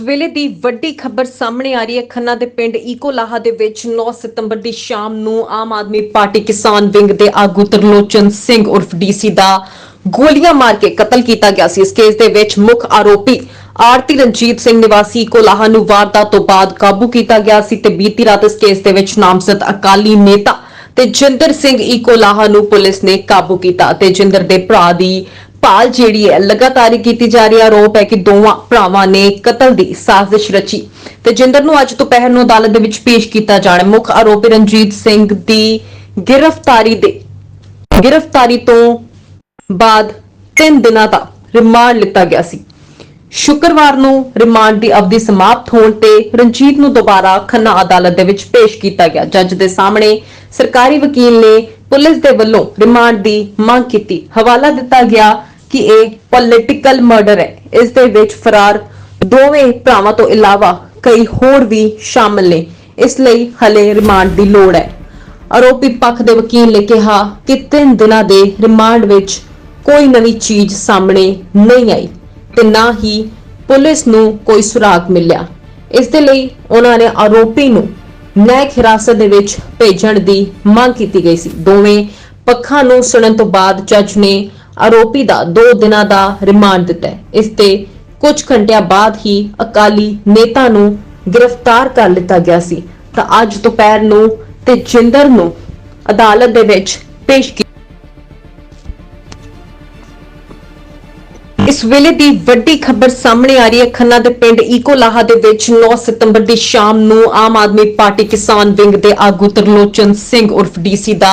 ਵੇਲੇ ਦੀ ਵੱਡੀ ਖਬਰ ਸਾਹਮਣੇ ਆ ਰਹੀ ਹੈ। ਖੰਨਾ ਦੇ ਪਿੰਡ ਈਕੋਲਾਹਾ ਦੇ ਵਿੱਚ 9 ਸਤੰਬਰ ਦੀ ਸ਼ਾਮ ਨੂੰ ਆਮ ਆਦਮੀ ਪਾਰਟੀ ਕਿਸਾਨ ਵਿੰਗ ਦੇ ਆਗੂ ਤਰਲੋਚਨ ਸਿੰਘ ਉਰਫ ਡੀਸੀ ਦਾ ਗੋਲੀਆਂ ਮਾਰ ਕੇ ਕਤਲ ਕੀਤਾ ਗਿਆ ਸੀ। ਇਸ ਕੇਸ ਦੇ ਵਿੱਚ ਮੁੱਖ ਆਰੋਪੀ ਆਰਤੀ ਰਣਜੀਤ ਸਿੰਘ ਨਿਵਾਸੀ ਈਕੋਲਾਹਾ ਨੂੰ ਵਾਰਦਾਤ ਤੋਂ ਬਾਅਦ ਕਾਬੂ ਕੀਤਾ ਗਿਆ ਸੀ ਤੇ ਬੀਤੀ ਰਾਤ ਇਸ ਕੇਸ ਦੇ ਵਿੱਚ ਨਾਮਜ਼ਦ ਅਕਾਲੀ ਨੇਤਾ ਤੇ ਜਿੰਦਰ ਸਿੰਘ ਈਕੋਲਾਹਾ ਨੂੰ ਪੁਲਿਸ ਨੇ ਕਾਬੂ ਕੀਤਾ ਤੇ ਜਿੰਦਰ ਦੇ ਭਰਾ ਦੀ ਭਾਲ ਜਿਹੜੀ ਹੈ, ਲਗਾਤਾਰ ਕੀਤੀ ਜਾ ਰਹੀ ਹੈ, ਆਰੋਪ ਹੈ ਕਿ ਦੋਵਾਂ ਭਰਾਵਾਂ ਨੇ ਕਤਲ ਦੀ ਸਾਜ਼ਿਸ਼ ਰਚੀ। ਤੇ ਜਿੰਦਰ ਨੂੰ ਅੱਜ ਦੁਪਹਿਰ ਨੂੰ ਅਦਾਲਤ ਦੇ ਵਿੱਚ ਪੇਸ਼ ਕੀਤਾ ਜਾਣਾ ਮੁੱਖ ਆਰੋਪੀ ਰਣਜੀਤ ਸਿੰਘ ਦੀ ਗ੍ਰਿਫਤਾਰੀ ਦੇ ਗ੍ਰਿਫਤਾਰੀ ਤੋਂ ਬਾਅਦ 3 ਦਿਨਾਂ ਦਾ ਰਿਮਾਂਡ ਲਿੱਤਾ ਗਿਆ ਸੀ। ਸ਼ੁੱਕਰਵਾਰ ਨੂੰ ਰਿਮਾਂਡ ਦੀ ਅਵਧੀ ਸਮਾਪਤ ਹੋਣ ਤੇ ਰਣਜੀਤ ਨੂੰ ਦੁਬਾਰਾ ਖੰਨਾ ਅਦਾਲਤ ਦੇ ਵਿੱਚ ਪੇਸ਼ ਕੀਤਾ ਗਿਆ। ਜੱਜ ਦੇ ਸਾਹਮਣੇ ਸਰਕਾਰੀ ਵਕੀਲ ਨੇ ਪੁਲਿਸ ਦੇ ਵੱਲੋਂ ਰਿਮਾਂਡ ਦੀ ਮੰਗ ਕੀਤੀ। ਹਵਾਲਾ ਦਿੱਤਾ ਗਿਆ ਕਿ ਇਹ ਪੋਲਿਟੀਕਲ ਮਰਡਰ ਹੈ। ਇਸ ਦੇ ਵਿੱਚ ਫਰਾਰ ਦੋਵੇਂ ਭਰਾਵਾਂ ਤੋਂ ਇਲਾਵਾ ਕਈ ਹੋਰ ਵੀ ਸ਼ਾਮਲ ਨੇ। ਇਸ ਲਈ ਹਲੇ ਰਿਮਾਂਡ ਦੀ ਲੋੜ ਹੈ। ਆਰੋਪੀ ਪੱਖ ਦੇ ਵਕੀਲ ਨੇ ਕਿਹਾ ਕਿ 3 ਦਿਨਾਂ ਦੇ ਰਿਮਾਂਡ ਵਿੱਚ ਕੋਈ ਨਵੀਂ ਚੀਜ਼ ਸਾਹਮਣੇ ਨਹੀਂ ਆਈ ਤੇ ਨਾ ਹੀ ਪੁਲਿਸ ਨੂੰ ਕੋਈ ਸੁਰਾਗ ਮਿਲਿਆ। ਇਸ ਦੇ ਲਈ ਉਹਨਾਂ ਨੇ ਆਰੋਪੀ ਨੂੰ ਨਿਆਇਕ ਹਿਰਾਸਤ ਦੇ ਵਿੱਚ ਭੇਜਣ ਦੀ ਮੰਗ ਕੀਤੀ ਗਈ ਸੀ। ਦੋਵੇਂ ਪੱਖਾਂ ਨੂੰ ਸੁਣਨ ਤੋਂ ਬਾਅਦ ਜੱਜ ਨੇ ਆਰੋਪੀ ਦਾ 2 ਦਿਨਾਂ ਦਾ ਰਿਮਾਂਡ ਦਿੱਤਾ ਹੈ। ਇਸ ਤੇ ਕੁਝ ਘੰਟਿਆਂ ਬਾਅਦ ਹੀ ਅਕਾਲੀ ਨੇਤਾ ਨੂੰ ਗ੍ਰਿਫਤਾਰ ਕਰ ਲਿੱਤਾ ਗਿਆ ਸੀ ਤਾਂ ਅੱਜ ਦੁਪਹਿਰ ਨੂੰ ਤੇ ਜਿੰਦਰ ਨੂੰ ਅਦਾਲਤ ਦੇ ਵਿੱਚ ਪੇਸ਼ ਕੀਤਾ ਇਸ ਵੇਲੇ ਦੀ ਵੱਡੀ ਖਬਰ ਸਾਹਮਣੇ ਆ ਰਹੀ ਹੈ ਖੰਨਾ ਦੇ ਪਿੰਡ ਈਕੋਲਾਹਾ ਦੇ ਵਿੱਚ 9 ਸਤੰਬਰ ਦੀ ਸ਼ਾਮ ਨੂੰ ਆਮ ਆਦਮੀ ਪਾਰਟੀ ਕਿਸਾਨ ਵਿੰਗ ਦੇ ਆਗੂ ਤਰਲੋਚਨ ਸਿੰਘ ਉਰਫ ਡੀਸੀ ਦਾ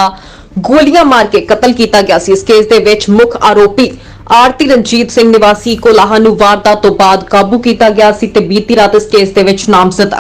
ਗੋਲੀਆਂ ਮਾਰ ਕੇ ਕਤਲ ਕੀਤਾ ਗਿਆ ਸੀ। ਇਸ ਕੇਸ ਦੇ ਵਿੱਚ ਮੁੱਖ ਆਰੋਪੀ ਆਰਤੀ ਰਣਜੀਤ ਸਿੰਘ ਨਿਵਾਸੀ ਈਕੋਲਾਹਾ ਨੂੰ ਵਾਰਦਾਤ ਤੋਂ ਬਾਅਦ ਕਾਬੂ ਕੀਤਾ ਗਿਆ ਸੀ ਤੇ ਬੀਤੀ ਰਾਤ ਇਸ ਕੇਸ ਦੇ ਵਿੱਚ ਨਾਮਜ਼ਦ